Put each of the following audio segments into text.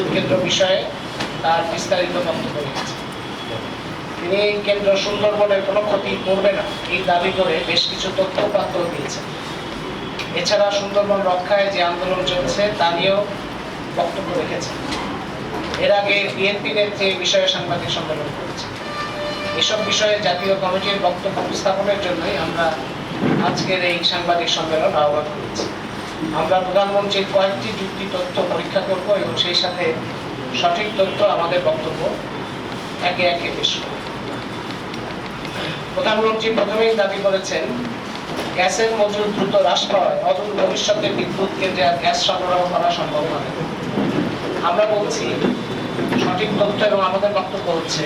বিদ্যুৎ কেন্দ্র বিষয়ে তার বিস্তারিত বক্তব্য রেখেছেন তিনি কেন্দ্র সুন্দরবনের কোনো ক্ষতি করবে না, এই দাবি করে বেশ কিছু তথ্য উপাত্ত দিয়েছেন এছাড়া সুন্দরবন রক্ষায় যে আন্দোলন চলছে, তা নিয়েও বক্তব্য রেখেছেন। এর আগে বিএনপি নেত্রী বিষয়ে সাংবাদিক সম্মেলন করেছে। এসব বিষয়ে জাতীয় কমিটির বক্তব্য উপস্থাপনের জন্যই আমরা আজকের এই সাংবাদিক সম্মেলন আহ্বান করেছি। আমরা প্রধানমন্ত্রীর কয়েকটি যুক্তি তথ্য পরীক্ষা করব এবং সেই সাথে সঠিক তথ্য আমাদের বক্তব্য একে একে পেশ করব। প্রধানমন্ত্রী প্রথমেই দাবি করেছেন, গ্যাসের মজুর দ্রুত হ্রাস পাওয়ায় অদূর ভবিষ্যতে বিদ্যুৎ কেন্দ্রে আর গ্যাস সরবরাহ করা সম্ভব হবে আমরা বলছি, সঠিক তথ্য এবং আমাদের বক্তব্য হচ্ছে,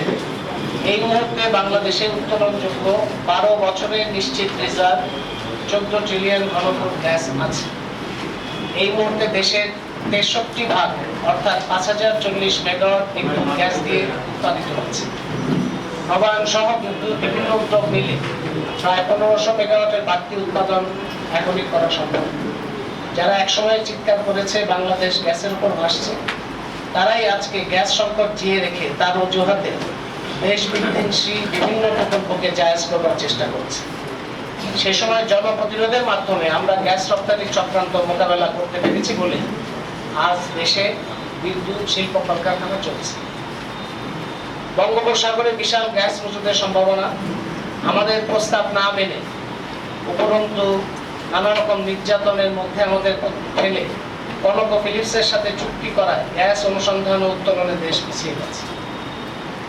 এই মুহূর্তে বাংলাদেশে উত্তোলনযোগ্য বারো বছরের নিশ্চিত রিজার্ভ চোদ্দ ট্রিলিয়ন ঘনফুট গ্যাস আছে। এই মুহূর্তে দেশের তেষট্টি ভাগ, অর্থাৎ পাঁচ হাজার চল্লিশ মেগাওয়াট বিদ্যুৎ গ্যাস দিয়ে উৎপাদিত হচ্ছে। নবায়ন সহ বিদ্যুৎ বিভিন্ন উদ্যোগ মিলে প্রায় পনেরোশো মেগাওয়াটের বাড়তি উৎপাদন এখনই করা সম্ভব। যারা একসময় চিৎকার করেছে বাংলাদেশ গ্যাসের উপর ভাসছে, তারাই আজকে গ্যাস সংকট জিয়ে রেখে তার অজুহাতে দেশ বিধ্বংসী বিভিন্ন প্রকল্পকে জায়জ করবার চেষ্টা করছে। সে সময় জনপ্রতিরোধের মাধ্যমে আমরা গ্যাস রপ্তানি চক্রান্ত মোকাবেলা করতে পেরেছি বলে আজ দেশে বিদ্যুৎ শিল্প কলকারখানা চলছে। বঙ্গোপসাগরে বিশাল গ্যাস মজুদের সম্ভাবনা। আমাদের প্রস্তাব না মেনে উপরন্তু নানা রকম নির্যাতনের মধ্যে আমাদের ফেলে কনক ফিলিপসের সাথে চুক্তি করায় গ্যাস অনুসন্ধান ও উত্তোলনে দেশ পিছিয়ে গেছে।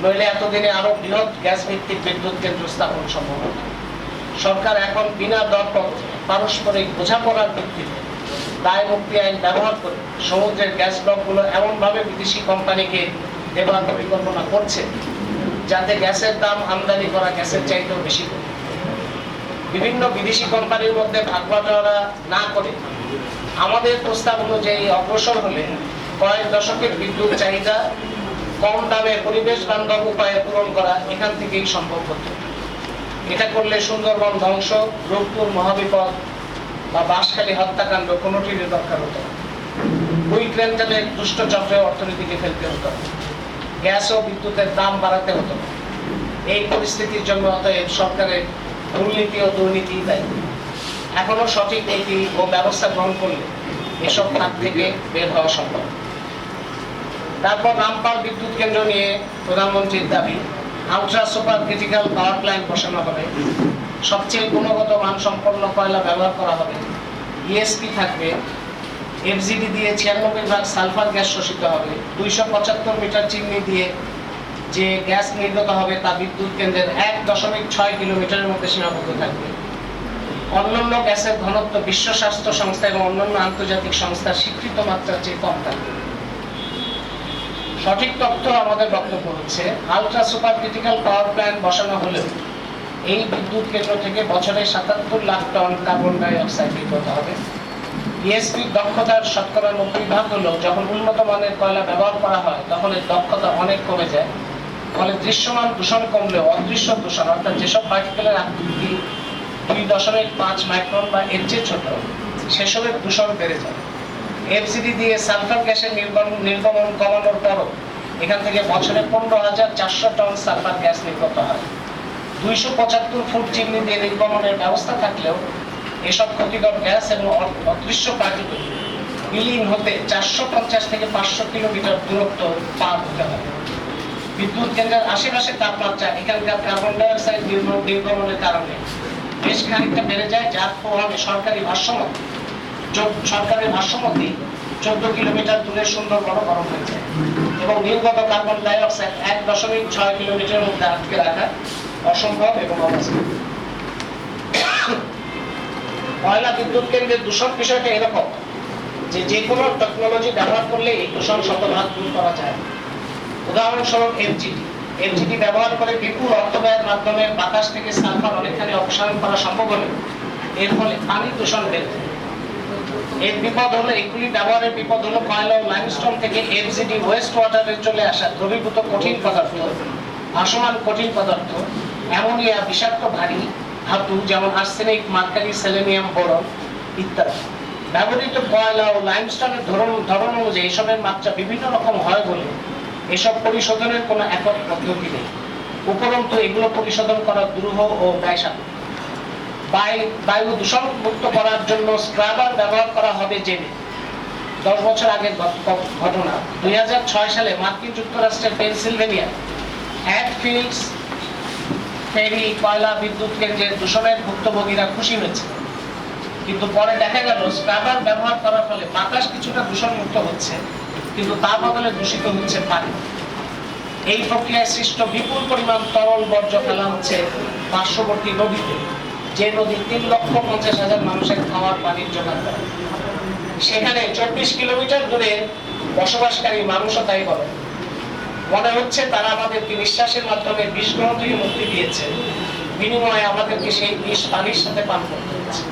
নইলে এতদিনে আরও বৃহৎ গ্যাস ভিত্তিক বিদ্যুৎ কেন্দ্র স্থাপন সম্ভব। সরকার এখন বিনা দরপত্রে পারস্পরিক বোঝাপড়ার ভিত্তিতে দায় মুক্তি আইন ব্যবহার করে সমুদ্রের গ্যাস ব্লকগুলো এমনভাবে বিদেশি কোম্পানিকে দেবার পরিকল্পনা করছে, যাতে গ্যাসের দাম আমদানি করা গ্যাসের চাইতেও বেশি বিভিন্ন বিদেশি কোম্পানির মধ্যে ভাগ বাটোয়ারা না করে আমাদের প্রস্তাব অনুযায়ী অগ্রসর হলে কয়েক দশকের বিদ্যুৎ চাহিদা, কম দামে পরিবেশ বান্ধব উপায়ে পূরণ করা এখান থেকেই সম্ভব হতো। এটা করলে সুন্দরবন ধ্বংস, রূপপুর মহাবিপদ বা বাঁশখালী হত্যাকাণ্ড কোনোটিরই দরকার হতো কুইক রেন্টালের দুষ্ট চক্রে অর্থনীতিকে ফেলতে হতো গ্যাস ও বিদ্যুতের দাম বাড়াতে হতো এই পরিস্থিতির জন্য অতএব সরকারের দুর্নীতি ও দুর্নীতি দায়ী। এখনও সঠিক নীতি ও ব্যবস্থা গ্রহণ করলে এসব খাত থেকে বের হওয়া সম্ভব। তারপর রামপাল বিদ্যুৎ কেন্দ্র নিয়ে প্রধানমন্ত্রীর দাবি ultra super critical power plant বসানো হবে। সবচেয়ে গুণগত মানসম্পন্ন কয়লা ব্যবহার করা হবে। ইএসপি থাকবে। এফজিডি দিয়ে ছিয়ানব্বই ভাগ সালফার গ্যাস শোষিত হবে। দুইশো পঁচাত্তর মিটার চিমনি দিয়ে যে গ্যাস নির্গত হবে তা বিদ্যুৎ কেন্দ্রের এক দশমিক ছয় কিলোমিটারের মধ্যে সীমাবদ্ধ থাকবে। অন্যান্য গ্যাসের ঘনত্ব বিশ্ব স্বাস্থ্য সংস্থা এবং অন্যান্য আন্তর্জাতিক সংস্থার স্বীকৃত মাত্রার চেয়ে কম থাকবে। সঠিক তথ্য আমাদের বক্তব্য হচ্ছে ultra super critical power plant বসানো হলেও এই বিদ্যুৎ কেন্দ্র থেকে বছরে সাতাত্তর lakh ton carbon dioxide নির্গত হবে। ইএসপির দক্ষতার শতকরা নব্বই ভাগ হলেও যখন উন্নত মানের কয়লা ব্যবহার করা হয়, তখন এর দক্ষতা অনেক কমে যায়। ফলে দৃশ্যমান দূষণ কমলেও অদৃশ্য দূষণ, অর্থাৎ যেসব পার্টিকেলের আকৃতি দুই দশমিক পাঁচ মাইক্রন বা এর চেয়ে ছোট, সেসবের দূষণ বেড়ে যায়। এফসিডি দিয়ে সালফার গ্যাসের নির্গমন নির্গমন কমানোর পরও এখান থেকে বছরে পনেরো হাজার চারশো টন সালফার গ্যাস নির্গত হয়। দুইশো পঁচাত্তর ফুট চিমনি দিয়ে নির্গমনের ব্যবস্থা থাকলেও এসব ক্ষতিকর গ্যাস এবং অদৃশ্য পার্টিকেল বিলীন হতে চারশো পঞ্চাশ থেকে পাঁচশো কিলোমিটার দূরত্ব পার হতে হবে। বিদ্যুৎ কেন্দ্রের আশেপাশে তাপমাত্রা এখানকার কার্বন ডাই অক্সাইড নির্গম- নির্গমনের কারণে বেশ খানিকটা বেড়ে যায়, যার প্রভাবে সরকারি ভারসাম্য সরকারের ভাষ্যমতে চোদ্দ কিলোমিটার দূরে সুন্দরবন গরম হয়ে যায় এবং নির্গত কার্বন ডাই অক্সাইড এক দশমিক ছয় কিলোমিটারের মধ্যে আটকে রাখা অসম্ভব এবং অবাস্তব। ময়লা বিদ্যুৎ কেন্দ্রের দূষণ বিষয়টা এরকম যে যে কোনো টেকনোলজি ব্যবহার করলে এই দূষণ শতভাগ দূর করা যায়। উদাহরণস্বরূপ এমজিটি এমজিটি ব্যবহার করে বিপুল অর্থ ব্যয়ের মাধ্যমে বাতাস থেকে সালফার অনেকখানি অপসারণ করা সম্ভব হলে এর ফলে পানি দূষণ বেড়ে যায়। এর বিপদ হলো এগুলি ব্যবহারের বিপদ হলো কয়লা ও লাইমস্টোন থেকে এফজিডি ওয়েস্ট ওয়াটারে চলে আসা দ্রবীভূত কঠিন পদার্থ, ভাসমান কঠিন পদার্থ, অ্যামোনিয়া, বিষাক্ত ভারী ধাতু যেমন আর্সেনিক মার্কারি সেলেনিয়াম বোরন ইত্যাদি। ব্যবহৃত কয়লা ও লাইমস্টোনের ধরন ধরন অনুযায়ী এসবের মাত্রা বিভিন্ন রকম হয় বলে এসব পরিশোধনের কোনো একক পদ্ধতি নেই। উপরন্তু এগুলো পরিশোধন করা দুরূহ ও ব্যয়সাধ্য বায়ু দূষণ মুক্ত করার জন্য স্ক্রাবার ব্যবহার করা হবে জেনে। দশ বছর ঘ- ঘটনা। দুই হাজার ছয় সালে মার্কিন যুক্তরাষ্ট্রের পেনসিলভেনিয়া হ্যাটফিল্ডস ফেরি কয়লা বিদ্যুৎ কেন্দ্রের দূষণের ভুক্তভোগীরা খুশি হয়েছে। কিন্তু পরে দেখা গেল, স্ক্রাবার ব্যবহার করার ফলে বাতাস কিছুটা দূষণ মুক্ত হচ্ছে, কিন্তু তার বদলে দূষিত হচ্ছে পানি। এই প্রক্রিয়ায় সৃষ্ট বিপুল পরিমাণ তরল বর্জ্য ফেলা হচ্ছে পার্শ্ববর্তী নদীতে। যে নদী তিন লক্ষ পঞ্চাশ হাজার মানুষের খাওয়ার পানির যোগান দেয়। সেখানে চব্বিশ কিলোমিটার দূরে বসবাসকারী মানুষও তাই বলে মনে হচ্ছে তারা আমাদেরকে নিঃশ্বাসের মাধ্যমে বিষ গ্রহণ থেকে মুক্তি দিয়েছে। বিনিময়ে আমাদেরকে সেই বিষ পানির সাথে পান করতে হচ্ছে।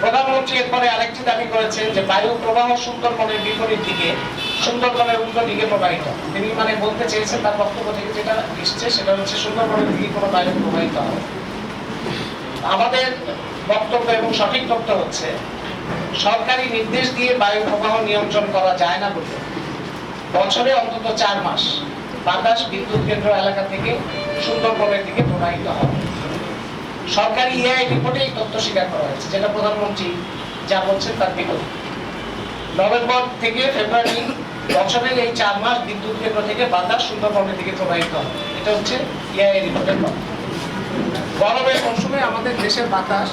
প্রধানমন্ত্রী এরপরে আরেকটি দাবি করেছেন যে বায়ু প্রবাহ সুন্দরবনের বিপরীত দিকে, সুন্দরবনের উল্টো দিকে প্রবাহিত। তিনি মানে বলতে চেয়েছেন তার বক্তব্য থেকে যেটা এসছে সেটা হচ্ছে সুন্দরবনের দিকে কোনো বায়ু প্রবাহিত হবে আমাদের বক্তব্য এবং সঠিক তথ্য হচ্ছে, সরকারি নির্দেশ দিয়ে বায়ু প্রবাহ নিয়ন্ত্রণ করা যায় না বলে বছরে অন্তত চার মাস বাতাস বিদ্যুৎ কেন্দ্র এলাকা থেকে সুন্দরবনের দিকে প্রবাহিত হবে সরকারি ইআই রিপোর্টে এই তথ্য স্বীকার করা হয়েছে, যেটা প্রধানমন্ত্রী যা বলছেন তার বিপরীত। নভেম্বর থেকে ফেব্রুয়ারি বছরের এই চার মাস বিদ্যুৎ কেন্দ্র থেকে বাতাস সুন্দরবনের দিকে প্রবাহিত হবে এটা হচ্ছে ইআই রিপোর্টের কথা গরমের মৌসুমে আমাদের দেশের বাতাস।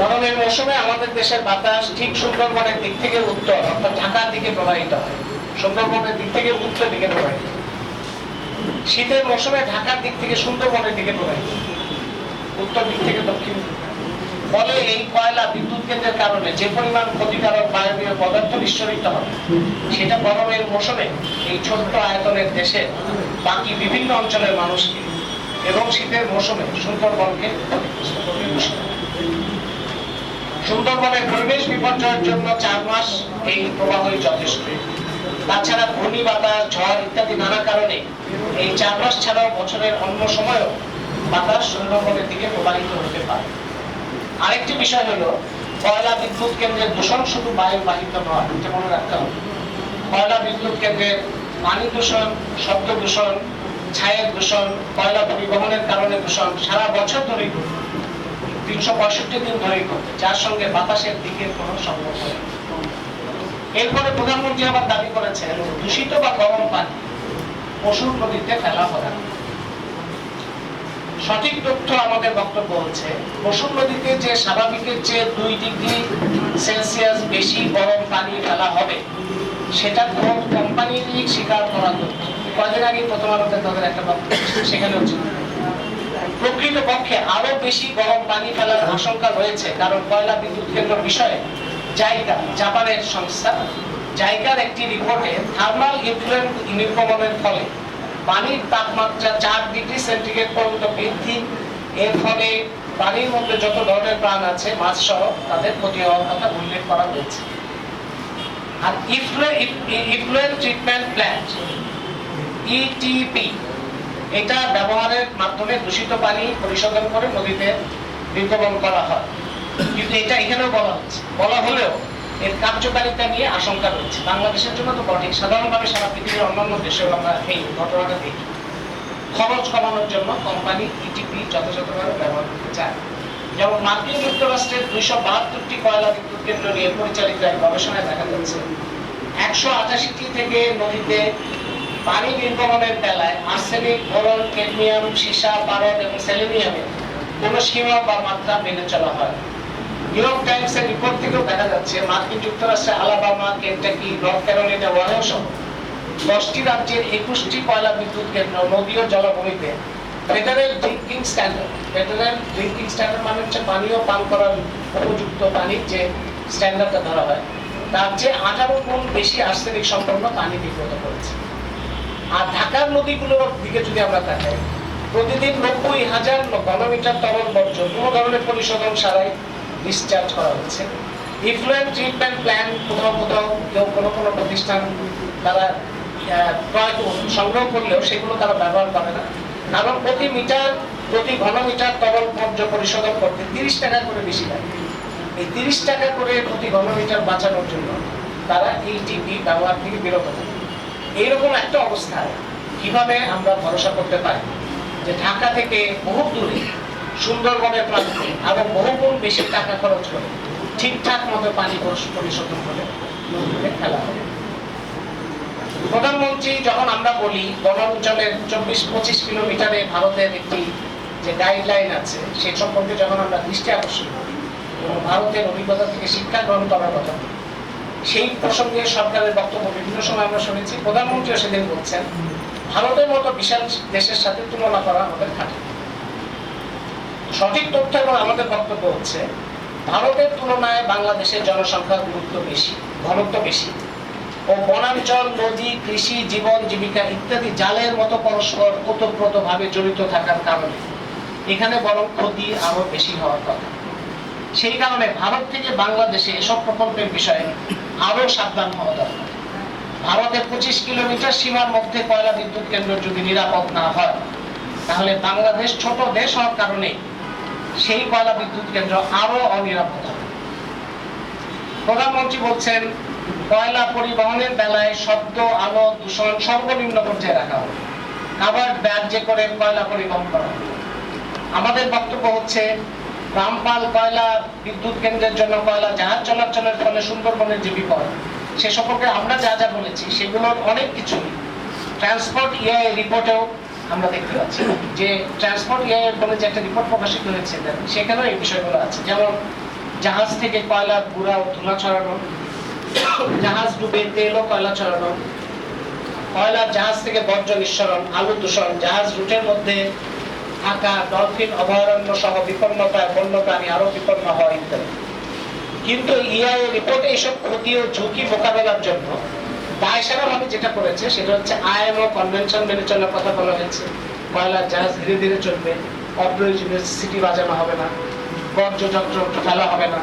গরমের মৌসুমে আমাদের দেশের বাতাস ঠিক সুন্দরবনের দিক থেকে উত্তর, অর্থাৎ ঢাকার দিকে প্রবাহিত হয়। সুন্দরবনের দিক থেকে উত্তর দিকে প্রবাহিত শীতের মৌসুমে ঢাকার দিক থেকে সুন্দরবনের দিকে প্রবাহিত। উত্তর দিক থেকে দক্ষিণ ফলে এই কয়লা বিদ্যুৎ কেন্দ্রের কারণে যে পরিমাণ ক্ষতিকারক বায়বীয় পদার্থ নিঃসরিত হবে, সেটা গরমের মৌসুমে এই ছোট্ট আয়তনের দেশে বাকি বিভিন্ন অঞ্চলের মানুষকে এবং শীতের মৌসুমে সুন্দরবনকে সুন্দরবনের পরিবেশ বিপর্যয়ের জন্য চার মাস এই প্রবাহই যথেষ্ট। তাছাড়া ঘূর্ণি বাতাস ঝড় ইত্যাদি নানা কারণে এই চার মাস ছাড়াও বছরের অন্য সময়ও বাতাস সুন্দরবনের দিকে প্রবাহিত হতে পারে। আরেকটি বিষয় হলো, কয়লা বিদ্যুৎ কেন্দ্রের দূষণ শুধু বায়ু বাহিত নয়, এটা মনে রাখতে হবে। কয়লা বিদ্যুৎ কেন্দ্রের পানি দূষণ, শব্দ দূষণ ছায়ের দূষণ, কয়লা পরিবহনের কারণে দূষণ সারা বছর ধরেই ঘটে। তিনশো পঁয়ষট্টি দিন ধরেই ঘটে, যার সঙ্গে বাতাসের দিকের কোনো সম্পর্ক নেই। এরপরে প্রধানমন্ত্রী আবার দাবি করেছেন, দূষিত বা গরম পানি পশুর নদীতে ফেলা না। সঠিক তথ্য আমাদের বক্তব্য হচ্ছে। পশুর নদীতে যে স্বাভাবিকের চেয়ে দুই ডিগ্রি সেলসিয়াস বেশি গরম পানি ফেলা হবে, সেটা কোন কোম্পানিরই স্বীকার করা তথ্য? কদিন আগে প্রথম আলোতে তাদের একটা বক্তব্য সেখানে হচ্ছে। প্রকৃত পক্ষে আরও বেশি গরম পানি ফেলার আশঙ্কা রয়েছে, কারণ কয়লা বিদ্যুৎ কেন্দ্র বিষয়ে জাইকা, জাপানের সংস্থা, জাইকার একটি রিপোর্টে থার্মাল ইনফ্লুয়েন্ট নির্গমনের ফলে পানির তাপমাত্রা চার ডিগ্রি সেন্টিগ্রেড পর্যন্ত বৃদ্ধি। এর ফলে পানির মধ্যে যত ধরনের প্রাণ আছে মাছ সহ তাদের ক্ষতি হওয়ার কথা উল্লেখ করা হয়েছে। আর ইফ্লুয়েন্ট ট্রিটমেন্ট প্ল্যান্ট ইটিপি এটা ব্যবহারের মাধ্যমে দূষিত পানি পরিশোধন করে নদীতে নির্গমন করা হয়। কিন্তু এটা এখানেও বলা হচ্ছে। বলা হলেও এর কার্যকারিতা নিয়ে আশঙ্কা রয়েছে। বাংলাদেশের জন্য তো বটে। সাধারণভাবে সারা পৃথিবীর অন্যান্য দেশেও আমরা এই ঘটনাটা দেখি। খরচ কমানোর জন্য কোম্পানি ইটিপি যথাযথভাবে ব্যবহার করতে চায়। যেমন মার্কিন যুক্তরাষ্ট্রের দুইশো বাহাত্তরটি কয়লা বিদ্যুৎ কেন্দ্র নিয়ে পরিচালিত এক গবেষণায় দেখা যাচ্ছে, একশো আটাশিটি থেকে নদীতে পানি নির্গমনের বেলায় আর্সেনিক বোরন ক্যাডমিয়াম, সীসা পারদ এবং সেলেনিয়ামের কোনো সীমা বা মাত্রা মেনে চলা হয়। নিউ ইয়র্ক টাইমসের রিপোর্ট থেকেও দেখা যাচ্ছে মার্কিন যুক্তরাষ্ট্রে আলাবামা কেন্টাকি নর্থ ক্যারোলিনা ওয়ারেও সহ দশটি রাজ্যের একুশটি কয়লা বিদ্যুৎ কেন্দ্র নদী ও জলভূমিতে federal drinking standard federal drinking standard মানে হচ্ছে পানীয় পান করার উপযুক্ত পানির যে স্ট্যান্ডার্ডটা ধরা হয়। তার চেয়ে আঠারো গুণ বেশি আর্সেনিক সম্পন্ন পানি বিব্রত করেছে। আর ঢাকার নদীগুলোর দিকে যদি আমরা তাকাই, প্রতিদিন নব্বই হাজার ঘনমিটার তরল বর্জ্য কোনো ধরনের পরিশোধন ছাড়াই ডিসচার্জ করা হচ্ছে। ইফ্লুয়েন্ট ট্রিটমেন্ট প্ল্যান কোথাও কোথাও কেউ কোনো কোনো প্রতিষ্ঠান তারা ক্রয় সংগ্রহ করলেও সেগুলো তারা ব্যবহার করে না। কারণ প্রতি মিটার, প্রতি ঘন মিটার তরল বর্জ্য পরিশোধন করতে তিরিশ টাকা করে বেশি লাগে। এই তিরিশ টাকা করে প্রতি ঘন মিটার বাঁচানোর জন্য তারা এই টিপি ব্যবহার থেকে বিরত থাকে। এইরকম একটা অবস্থায় কীভাবে আমরা ভরসা করতে পারি যে ঢাকা থেকে বহু দূরে সুন্দরবনের প্রান্তে এবং বহুগুণ বেশি টাকা খরচ করে, ঠিকঠাক মতো পানি পরিশ- পরিশোধন করে নদীতে ফেলা হবে। প্রধানমন্ত্রী, যখন আমরা বলি, বনাঞ্চলের চব্বিশ পঁচিশ কিলোমিটারে ভারতের একটি যে গাইডলাইন আছে, সে সম্পর্কে যখন আমরা দৃষ্টি আকর্ষণ করি এবং ভারতের অভিজ্ঞতা থেকে শিক্ষা গ্রহণ করার কথা, সেই প্রসঙ্গে সরকারের বক্তব্য বিভিন্ন সময় আমরা শুনেছি। প্রধানমন্ত্রীও সেদিন বলছেন, ভারতের মতো বিশাল দেশের সাথে তুলনা করা আমাদের খাটে। সঠিক তথ্য এবং আমাদের বক্তব্য হচ্ছে, ভারতের তুলনায় বাংলাদেশের জনসংখ্যার গুরুত্ব বেশি, ঘনত্ব বেশি। ও বনাঞ্চল নদী, কৃষি, জীবন, জীবিকা ইত্যাদি জালের মতো পরস্পর ওতপ্রোতভাবে জড়িত থাকার কারণে এখানে বরং ক্ষতি আরও বেশি হওয়ার কথা। সেই কারণে ভারত থেকে বাংলাদেশে এসব প্রকল্পের বিষয়ে আরও সাবধান হওয়া দরকার। ভারতের পঁচিশ কিলোমিটার সীমার মধ্যে কয়লা বিদ্যুৎ কেন্দ্র যদি নিরাপদ না হয়, তাহলে বাংলাদেশ ছোট দেশ হওয়ার কারণে সেই কয়লা বিদ্যুৎ কেন্দ্র আরও অনিরাপদ হবে। প্রধানমন্ত্রী বলছেন, কয়লা পরিবহনের বেলায় শব্দ, আলো, দূষণ সর্বনিম্ন পর্যায়ে রাখা হবে। আবার ব্যাজ্যে করে কয়লা পরিবহন করা আমাদের বক্তব্য হচ্ছে, রামপাল কয়লা বিদ্যুৎ কেন্দ্রের জন্য কয়লা জাহাজ চলাচলের ফলে সুন্দরবনের যে বিপদ, সে সম্পর্কে আমরা যা যা বলেছি, সেগুলোর অনেক কিছুই ট্রান্সপোর্ট ইআই রিপোর্টেও আমরা দেখতে পাচ্ছি। যে ট্রান্সপোর্ট ইআই বলে যে একটা রিপোর্ট প্রকাশিত হয়েছে, সেখানেও এই বিষয়গুলো আছে। যেমন জাহাজ থেকে কয়লা, গুঁড়া ও ধুলা ছড়ানো, জাহাজ ডুবে তেল ও কয়লা ছড়ানো, কয়লা, জাহাজ থেকে বর্জ্য নিঃসরণ, আলু দূষণ, জাহাজ রুটের মধ্যে থাকা ডলফিন অভয়ারণ্য সহ বিপন্নতায় বন্যপ্রাণী আরও বিপন্ন হয় ইত্যাদি। কিন্তু ইআই রিপোর্টে এইসব ক্ষতি ও ঝুঁকি মোকাবেলার জন্য দায়সারা ভাবে যেটা করেছে, সেটা হচ্ছে আইএমও কনভেনশন মেনে চলার কথা বলা হয়েছে। কয়লার জাহাজ ধীরে ধীরে চলবে। অপ্রয়োজনীয় সিটি বাজানো হবে না। বর্জ্য যন্ত্র ফেলা হবে না।